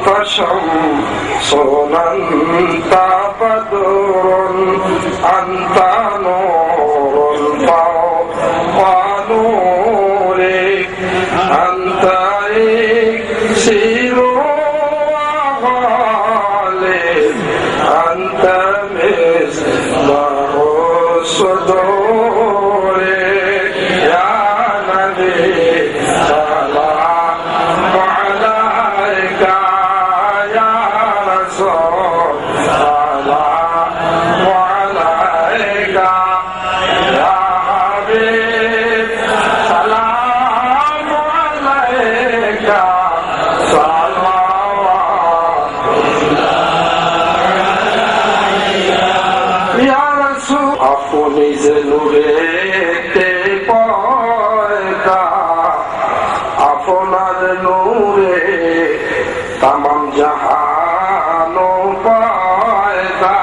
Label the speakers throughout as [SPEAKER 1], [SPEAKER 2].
[SPEAKER 1] أنت شمس أنت بدر أنت نورے تمام جہانوں فائدہ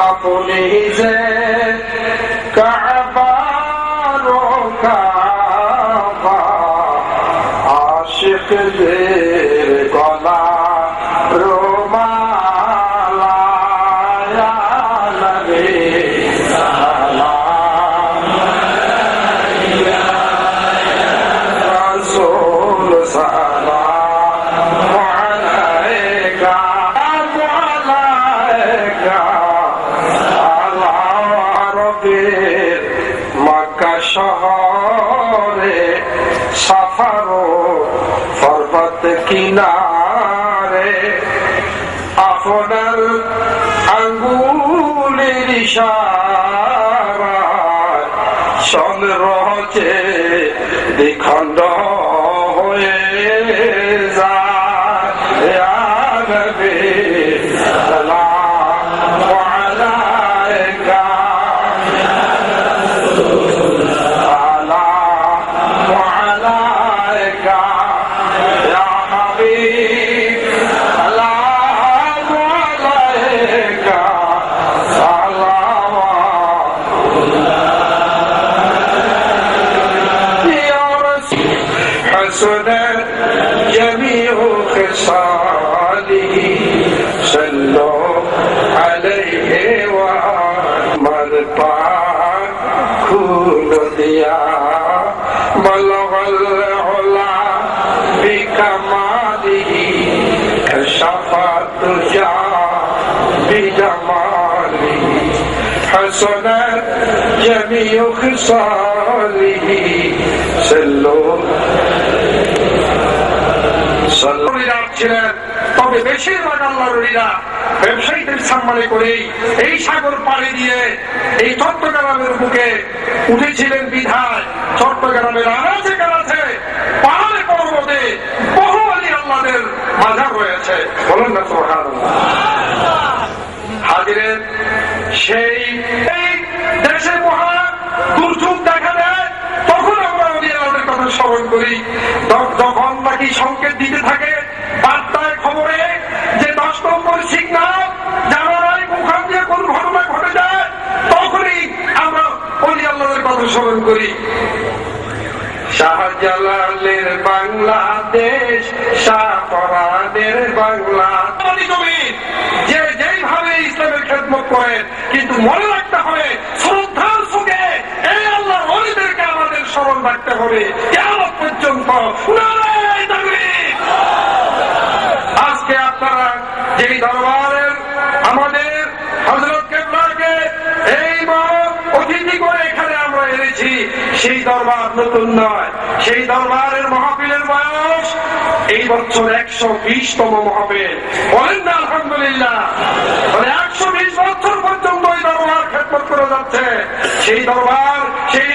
[SPEAKER 1] اپنی سے کعباروں کا عاشق دے সাফারো পর্বত কিনারে। আপনার আঙ্গুলের ইশারায় হয়ে যায়। کھول دیا بلغ العلا بکماله شفاعت جا بجماله حسن جميع خصاله صلوا সাল্লাল্লাহু ছিলেন তবে বেশিরভাগ আল্লাহরা ব্যবসায়ীদের সম্মানে করেই এই সাগর পাড়ি দিয়ে এই চট্টগ্রামের বুকে উঠেছিলেন বিধায়। চট্টগ্রামের আনাচে কানাচে পাহাড়ে পর্বতে বহু আলী আল্লাহদের মাঝার রয়েছে। বলুন না, সুবহানাল্লাহ। হাজিরের সেই এই দেশে মহা দুর্যোগ দেখা দেয়, তখন আমরা অলি আল্লাহদের কথা স্মরণ করি। যখন নাকি সংকেত দিতে থাকে স্মরণ করি। শাহজালালের বাংলাদেশ শাহপরাদের বাংলাদেশ। যে যেইভাবে ইসলামের খেদমত করেন কিন্তু মনে রাখতে হবে শ্রদ্ধার সুখে এই আল্লাহর অলিদেরকে আমাদের স্মরণ রাখতে হবে। কেমন পর্যন্ত আজকে আপনারা যেই দরবারের আমরা সেই দরবার নতুন নয়। সেই দরবারের মহাপিলের বয়স এই বছর একশো বিশতম মহাপিল বলেন না, আলহামদুলিল্লাহ। মানে একশো বিশ বছর পর্যন্ত ওই দরবার ক্ষেত্র করে যাচ্ছে। সেই দরবার, সেই